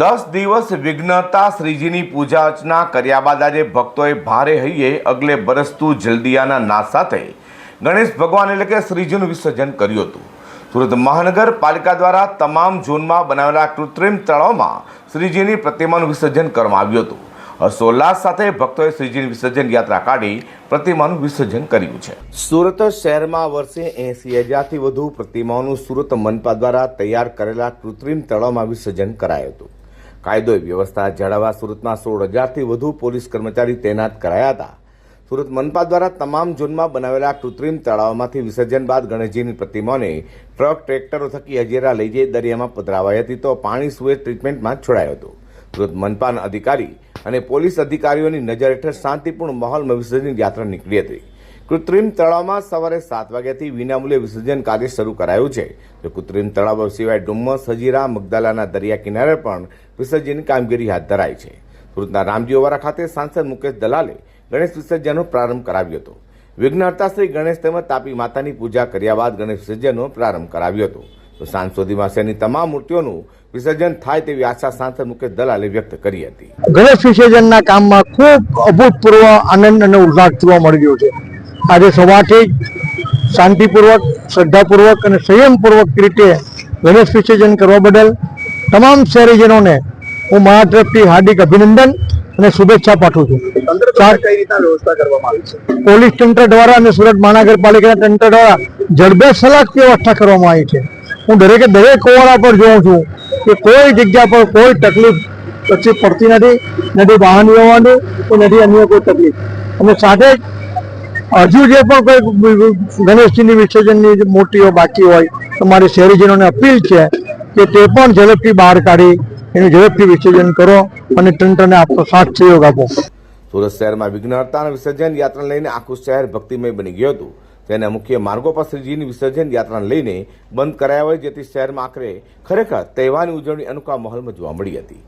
દસ દિવસ વિઘ્નતા શ્રીજીની પૂજા અર્ચના કર્યા બાદ આજે ભક્તોએ ભારે હૈયે અગલે બરસતું જલ્દિયાના ના સાથે ગણેશ ભગવાન એટલે કે શ્રીજીનું વિસર્જન કર્યું હતું. સુરત મહાનગરપાલિકા દ્વારા તમામ ઝોનમાં બનાવેલા કૃત્રિમ તળાવમાં શ્રીજીની પ્રતિમાનું વિસર્જન કરવામાં આવ્યું હતું. હર્ષોલ્લાસ સાથે ભક્તોએ શ્રીજીની વિસર્જન યાત્રા કાઢી પ્રતિમાનું વિસર્જન કર્યું છે. સુરત શહેરમાં વર્ષે એસી હજારથી વધુ પ્રતિમાઓનું સુરત મનપા દ્વારા તૈયાર કરેલા કૃત્રિમ તળાવમાં વિસર્જન કરાયું હતું. કાયદો વ્યવસ્થા જાળવવા સુરતમાં સોળ હજારથી વધુ પોલીસ કર્મચારી તૈનાત કરાયા હતા. સુરત મનપા દ્વારા તમામ ઝોનમાં બનાવેલા કૃત્રિમ તળાવમાંથી વિસર્જન બાદ ગણેશજીની પ્રતિમાને ટ્રક, ટ્રેક્ટરો થકી હજેરા લઈ જઈ દરિયામાં પધરાવાઈ હતી તો પાણી સુએ ટ્રીટમેન્ટમાં છોડાયું હતું. સુરત મનપાના અધિકારી અને પોલીસ અધિકારીઓની નજર હેઠળ શાંતિપૂર્ણ માહોલમાં વિસર્જન યાત્રા નીકળી હતી. કૃત્રિમ તળાવમાં સવારે સાત વાગ્યાથી વિનામૂલ્યે વિસર્જન કાર્ય શરૂ કરાયું છે. તો કૃત્રિમ તળાવ સિવાય ડુમ્મસ, હજીરા, મગદાલાના દરિયા કિનારે પણ વિસર્જનની કામગીરી હાથ ધરાઈ છે. સુરતના રામજીઓવારા ખાતે સાંસદ મુકેશ દલાલે ગણેશ વિસર્જનનો પ્રારંભ કરાવ્યો હતો. વિઘ્નહર્તા શ્રી ગણેશ તેમજ તાપી માતાની પૂજા કર્યા બાદ ગણેશ વિસર્જનનો પ્રારંભ કરાવ્યો હતો. તો સાંજ સુધીમાં શહેરની તમામ મૂર્તિઓનું વિસર્જન થાય તેવી આશા સાંસદ મુકેશ દલાલે વ્યક્ત કરી હતી. ગણેશ વિસર્જનના કામમાં ખૂબ અભૂતપૂર્વ આનંદ અને ઉલ્લાસ જોવા મળી રહ્યો છે. આજે સવારથી શાંતિપૂર્વક શ્રદ્ધાપૂર્વક અને સંયમપૂર્વક રીતે ગણેશ વિસર્જન કરવા બદલ તમામ શહેરીજનોને હું મારા તરફથી હાર્દિક અભિનંદન અને શુભેચ્છા પાઠવું છું. પોલીસ તંત્ર દ્વારા અને સુરત મહાનગરપાલિકાના તંત્ર દ્વારા જડબેસલાક વ્યવસ્થા કરવામાં આવી છે. હું દરેકે દરેક ઓવાળા પર જોઉં છું કે કોઈ જગ્યા પર કોઈ તકલીફ પછી પડતી નથી. નથી વાહન વ્યવહારની કે નથી અન્ય કોઈ તકલીફ. અને સાથે જ હજુ જે પણ કોઈ ગણેશજીની વિસર્જનની મૂર્તિઓ બાકી હોય તો મારી શહેરીજનોને અપીલ છે કે તે પણ ઝડપથી બહાર કાઢી એનું ઝડપથી વિસર્જન કરો અને તંત્રને આપનો સાથ સહયોગ આપો. સુરત શહેરમાં વિઘ્નહર્તાના વિસર્જન યાત્રા લઈને આખું શહેર ભક્તિમય બની ગયું હતું. તેના મુખ્ય માર્ગો પર શ્રીજીની વિસર્જન યાત્રાને લઈને બંધ કરાયા હોય, જેથી શહેરમાં આખરે ખરેખર તહેવારની ઉજવણી અનુકા માહોલમાં જોવા મળી હતી.